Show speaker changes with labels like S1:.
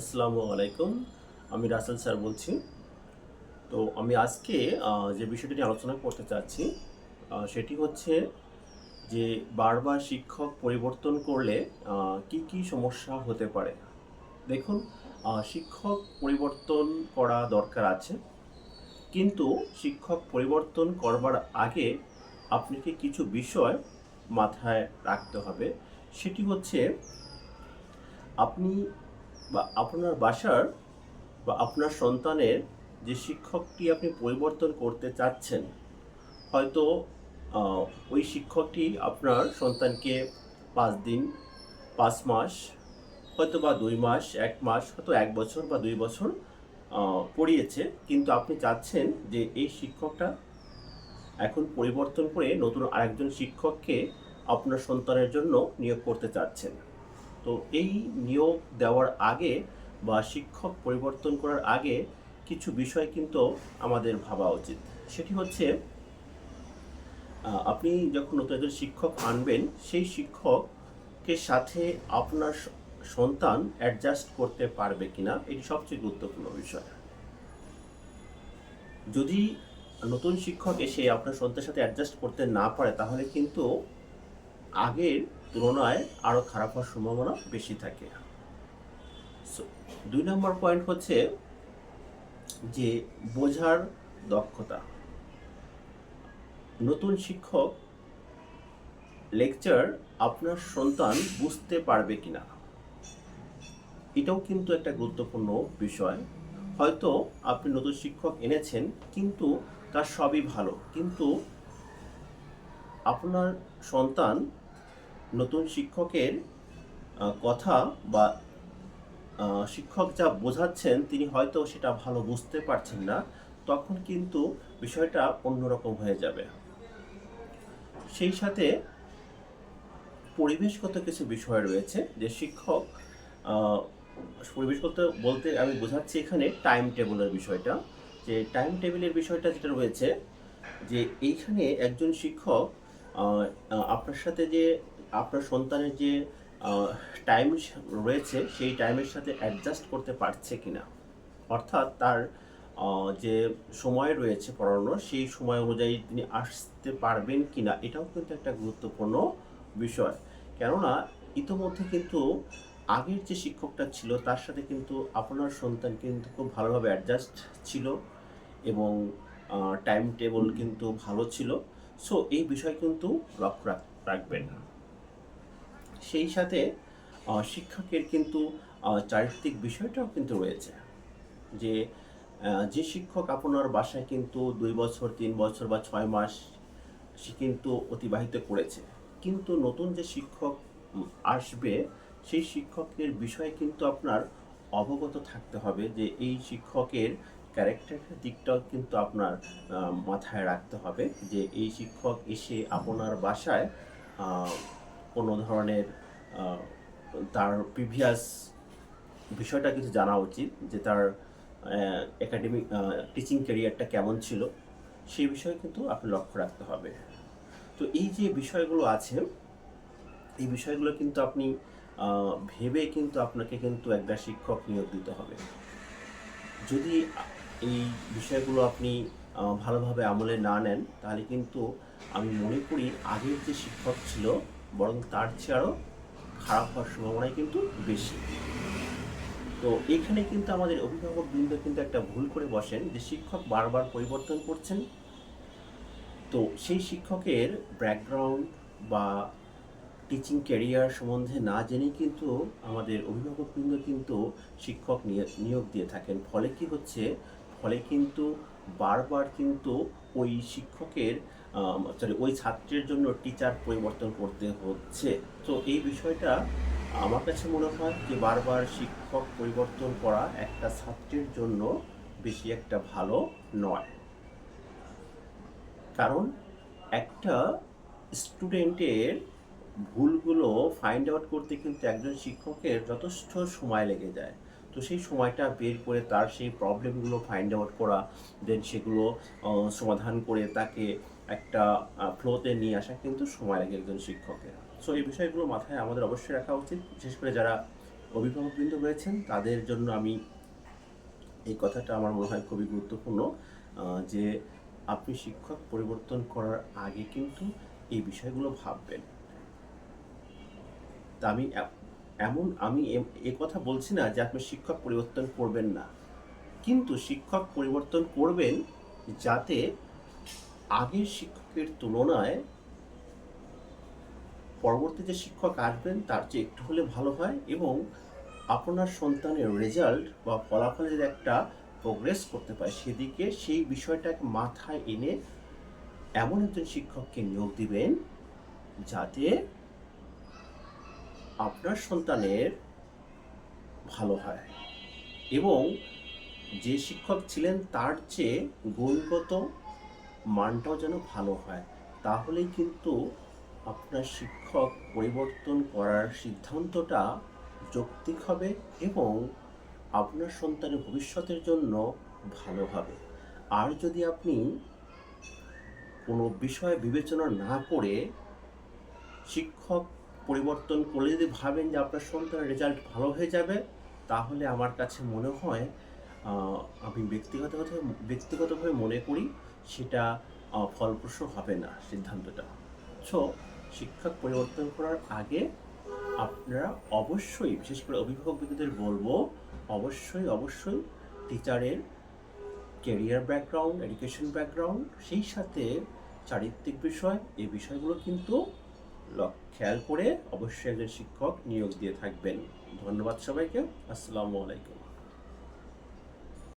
S1: আসসালামু আলাইকুম। আমি রাসেল স্যার বলছি। তো আমি আজকে যে বিষয়টি নিয়ে আলোচনা করতে চাচ্ছি সেটি হচ্ছে যে বারবার শিক্ষক পরিবর্তন করলে কি কি সমস্যা হতে পারে? দেখুন শিক্ষক পরিবর্তন করা দরকার আছে। কিন্তু শিক্ষক পরিবর্তন করবার আগে আপনাকে কিছু বিষয় মাথায় রাখতে হবে। সেটি হচ্ছে, আপনি বা আপনার বাসার বা আপনার সন্তানের যে শিক্ষকটি আপনি পরিবর্তন করতে চাচ্ছেন, হয়তো ওই শিক্ষকটি আপনার সন্তানকে পাঁচ দিন, পাঁচ মাস, হয়তো বা দুই মাস, এক মাস, হয়তো এক বছর বা দুই বছর পড়িয়েছে। কিন্তু আপনি চাচ্ছেন যে এই শিক্ষকটা এখন পরিবর্তন করে নতুন আরেকজন শিক্ষককে আপনার সন্তানের জন্য নিয়োগ করতে চাচ্ছেন। তো এই নিয়োগ দেওয়ার আগে বা শিক্ষক পরিবর্তন করার আগে কিছু বিষয় কিন্তু আমাদের ভাবা উচিত। সেটি হচ্ছে আপনি যখন নতুন একজন শিক্ষক আনবেন, সেই শিক্ষকের সাথে আপনার সন্তান অ্যাডজাস্ট করতে পারবে কিনা, এটি সবচেয়ে গুরুত্বপূর্ণ বিষয়। যদি নতুন শিক্ষক এসে আপনার সন্তানের সাথে অ্যাডজাস্ট করতে না পারে, তাহলে কিন্তু আগের তুলনায় আরও খারাপ হওয়ার সম্ভাবনা বেশি থাকে। দুই নম্বর পয়েন্ট হচ্ছে যে বোঝার দক্ষতা। নতুন শিক্ষক লেকচার আপনার সন্তান বুঝতে পারবে কিনা? এটাও কিন্তু একটা গুরুত্বপূর্ণ বিষয়। হয়তো আপনি নতুন শিক্ষক এনেছেন, কিন্তু তার সবই ভালো। কিন্তু আপনার সন্তান নতুন শিক্ষকের কথা বা শিক্ষক যা বোঝাচ্ছেন তিনি হয়তো সেটা ভালো বুঝতে পারছেন না, তখন কিন্তু বিষয়টা অন্যরকম হয়ে যাবে। সেই সাথে পরিবেশগত কিছু বিষয় রয়েছে যে শিক্ষক পরিবেশগত বলতে আমি বোঝাচ্ছি এখানে টাইম টেবিলের বিষয়টা। যে টাইম টেবিলের বিষয়টা যেটা রয়েছে, যে এইখানে একজন শিক্ষক আপনার সাথে যে আপনার সন্তানের যে টাইম রয়েছে, সেই টাইমের সাথে অ্যাডজাস্ট করতে পারছে কিনা? অর্থাৎ তার যে সময় রয়েছে পড়ানোর, সেই সময় অনুযায়ী তিনি আসতে পারবেন কিনা, এটাও কিন্তু একটা গুরুত্বপূর্ণ বিষয়। কেননা, ইতোমধ্যে কিন্তু আগের যে শিক্ষকটা ছিল, তার সাথে কিন্তু আপনার সন্তান কিন্তু খুব ভালোভাবে অ্যাডজাস্ট ছিল এবং টাইম টেবল কিন্তু ভালো ছিল। সো এই বিষয় কিন্তু লক্ষ্য রাখ- রাখবেন সেই সাথে শিক্ষকের কিন্তু চারিত্রিক বিষয়টাও কিন্তু রয়েছে। যে যে শিক্ষক আপনার বাসায় কিন্তু দুই বছর, তিন বছর বা ছয় মাস সে কিন্তু অতিবাহিত করেছে। কিন্তু নতুন যে শিক্ষক আসবে, সেই শিক্ষকের বিষয়ে কিন্তু আপনার অবগত থাকতে হবে যে, এই শিক্ষকের ক্যারেক্টারের দিকটাও কিন্তু আপনার মাথায় রাখতে হবে যে, এই শিক্ষক এসে আপনার বাসায় কোনো ধরনের তার প্রিভিয়াস বিষয়টা কিছু জানা উচিত যে তার একাডেমিক টিচিং ক্যারিয়ারটা কেমন ছিল। সেই বিষয়ে কিন্তু আপনি লক্ষ্য রাখতে হবে। তো এই যে বিষয়গুলো আছে, এই বিষয়গুলো কিন্তু আপনি ভেবে কিন্তু আপনাকে কিন্তু একটা শিক্ষক নিয়োগ দিতে হবে। যদি এই বিষয়গুলো আপনি ভালোভাবে আমলে না নেন, তাহলে কিন্তু আমি মনে করি আগের যে শিক্ষক ছিল বরং তার চেয়ে আরও খারাপ হওয়ার সম্ভাবনাই কিন্তু বেশি। তো এখানে কিন্তু আমাদের অভিভাবক বৃন্দ কিন্তু একটা ভুল করে বসেন যে শিক্ষক বারবার পরিবর্তন করছেন। তো সেই শিক্ষকের ব্যাকগ্রাউন্ড বা টিচিং ক্যারিয়ার সম্বন্ধে না জেনেই কিন্তু আমাদের অভিভাবকবৃন্দ কিন্তু শিক্ষক নিয়ে- নিয়োগ দিয়ে থাকেন। ফলে কি হচ্ছে? ফলে কিন্তু বারবার কিন্তু ওই শিক্ষকের সরি ওই ছাত্রের জন্য টিচার পরিবর্তন করতে হচ্ছে। তো এই বিষয়টা আমার কাছে মনে হয় যে বারবার শিক্ষক পরিবর্তন করা একটা ছাত্রের জন্য বেশি একটা ভালো নয়। কারণ একটা স্টুডেন্টের ভুলগুলো ফাইন্ড আউট করতে কিন্তু একজন শিক্ষকের যথেষ্ট সময় লেগে যায়। তো সেই সময়টা বের করে তার সেই প্রবলেমগুলো ফাইন্ড আউট করা দেন সেগুলো সমাধান করে তাকে একটা ফ্লোতে নিয়ে আসা কিন্তু সময় লাগে একজন শিক্ষকের। সো এই বিষয়গুলো মাথায় আমাদের অবশ্যই রাখা উচিত। বিশেষ করে যারা অভিভাবকবৃন্দ রয়েছেন, তাদের জন্য আমি এই কথাটা আমার মনে হয় খুবই গুরুত্বপূর্ণ যে আপনি শিক্ষক পরিবর্তন করার আগে কিন্তু এই বিষয়গুলো ভাববেন। তা আমি এমন আমি এ- কথা বলছি না যে আপনি শিক্ষক পরিবর্তন করবেন না। কিন্তু শিক্ষক পরিবর্তন করবেন যাতে আগের শিক্ষকের তুলনায় পরবর্তী যে শিক্ষক আসবেন, তার চেয়ে একটু হলে ভালো হয় এবং আপনার সন্তানের রেজাল্ট বা ফলাফলের একটা প্রোগ্রেস করতে পারে সেদিকে সেই বিষয়টাকে মাথায় এনে এমন একজন শিক্ষককে নিয়োগ দিবেন যাতে আপনার সন্তানের ভালো হয় এবং যে শিক্ষক ছিলেন তার চেয়ে গুণগত মানটাও যেন ভালো হয়। তাহলেই কিন্তু আপনার শিক্ষক পরিবর্তন করার সিদ্ধান্তটা যৌক্তিক হবে এবং আপনার সন্তানের ভবিষ্যতের জন্য ভালো হবে। আর যদি আপনি কোনো বিষয় বিবেচনা না করে শিক্ষক পরিবর্তন করলে যদি ভাবেন যে আপনার সন্তানের রেজাল্ট ভালো হয়ে যাবে, তাহলে আমার কাছে মনে হয় আমি ব্যক্তিগতভাবে ব্যক্তিগতভাবে মনে করি সেটা ফলপ্রসূ হবে না সিদ্ধান্তটা। সো শিক্ষক পরিবর্তন করার আগে আপনারা অবশ্যই, বিশেষ করে অভিভাবকদের বলব, অবশ্যই অবশ্যই টিচারের ক্যারিয়ার ব্যাকগ্রাউন্ড এডুকেশন ব্যাকগ্রাউন্ড সেই সাথে চারিত্রিক বিষয়, এই বিষয়গুলো কিন্তু খেয়াল করে অবশ্যই একজন শিক্ষক নিয়োগ দিয়ে থাকবেন। ধন্যবাদ সবাইকে। আসসালামু আলাইকুম।